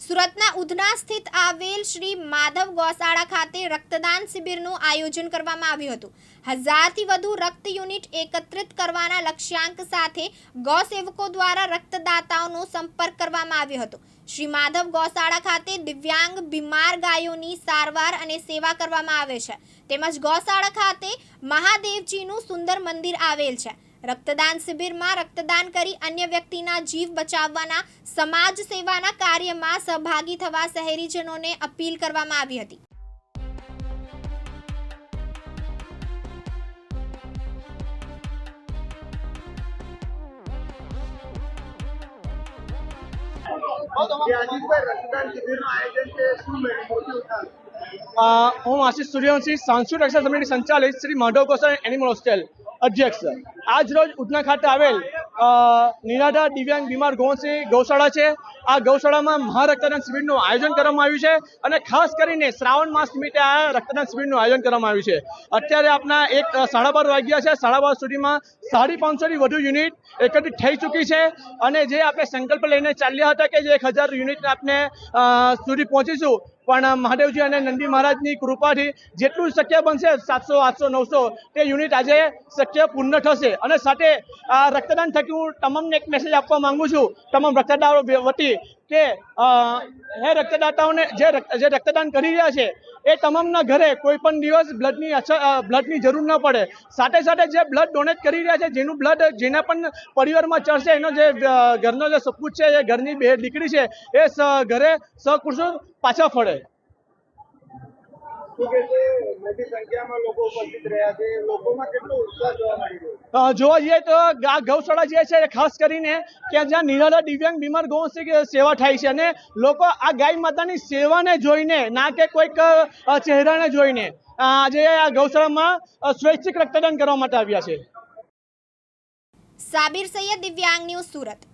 સુરતના ઉધના સ્થિત આવેલ શ્રી માધવ ગૌશાળા ખાતે રક્તદાન શિબિરનું આયોજન કરવામાં આવ્યું હતું. હજારથી વધુ રક્ત યુનિટ એકત્રિત કરવાના લક્ષ્યાંક સાથે ગૌસેવકો દ્વારા રક્તદાતાઓનો સંપર્ક કરવામાં આવ્યો હતો. શ્રી માધવ ગૌશાળા ખાતે દિવ્યાંગ, બીમાર ગાયોની સારવાર અને સેવા કરવામાં આવે છે. તેમજ ગૌશાળા ખાતે મહાદેવજીનું સુંદર મંદિર આવેલ છે. રક્તદાન શિબિરમાં રક્તદાન કરી અન્ય વ્યક્તિના જીવ બચાવવાના, સમાજ સેવાના કાર્યમાં સહભાગી થવા શહેરીજનોને અપીલ કરવામાં આવી હતી. હું આશીષ સૂર્યવંશી સાંસ્કૃતિક રક્ષા સમિતિ સંચાલિત શ્રી માધવ ગોસાઈ એનિમલ હોસ્ટેલ. અધ્યક્ષ. આજ રોજ ઉધના ખાતે આવેલ અ, નિરાધાર દિવ્યાંગ બીમાર ગૌસી ગૌશાળા છે. આ ગૌશાળામાં મહારક્તદાન શિબિરનું આયોજન કરવામાં આવ્યું છે અને ખાસ કરીને શ્રાવણ માસ નિમિત્તે આ રક્તદાન શિબિરનું આયોજન કરવામાં આવ્યું છે. અત્યારે આપના એક સાડા બાર વાગ્યા છે. સાડા બાર સુધીમાં સાડી પાંચસોથી વધુ યુનિટ એકત્રિત થઈ ચૂકી છે અને જે આપણે સંકલ્પ લઈને ચાલ્યા હતા કે જે એક હજાર યુનિટ આપણે સુધી પહોંચીશું પણ મહાદેવજી અને નંદી મહારાજની કૃપાથી જેટલું શક્ય બનશે સાતસો, આઠસો, નવસો, તે યુનિટ આજે શક્ય પૂર્ણ થશે. અને સાથે આ રક્તદાન થકી હું તમામને એક મેસેજ આપવા માંગુ છું. તમામ રક્તદારો વતી કે હે રક્તદાતાઓને, જે રક્ત- જે રક્તદાન કરી રહ્યા છે એ તમામના ઘરે કોઈ પણ દિવસ બ્લડની અછત બ્લડની જરૂર ન પડે. સાથે સાથે જે બ્લડ ડોનેટ કરી રહ્યા છે, જેનું બ્લડ જેના પણ પરિવારમાં ચડશે, એનો જે ઘરનો જે સપૂત છે, એ ઘરની બે દીકરી છે, એ ઘરે સકુશળ પાછા ફળે. જોવા મળી રહ્યો અ, જોવા જઈએ તો આ ગૌશાળા જે છે એ ખાસ કરીને કે જ્યાં નિરાધાર દિવ્યાંગ બીમાર ગૌ સેવા થાય છે અને લોકો આ ગાય માતાની સેવાને જોઈને ના કે કોઈક ચહેરાને જોઈને આજે આ ગૌશાળામાં સ્વૈચ્છિક રક્તદાન કરવા માટે આવ્યા છે. સાબિર સૈયદ દિવ્યાંગ ન્યૂઝ સુરત.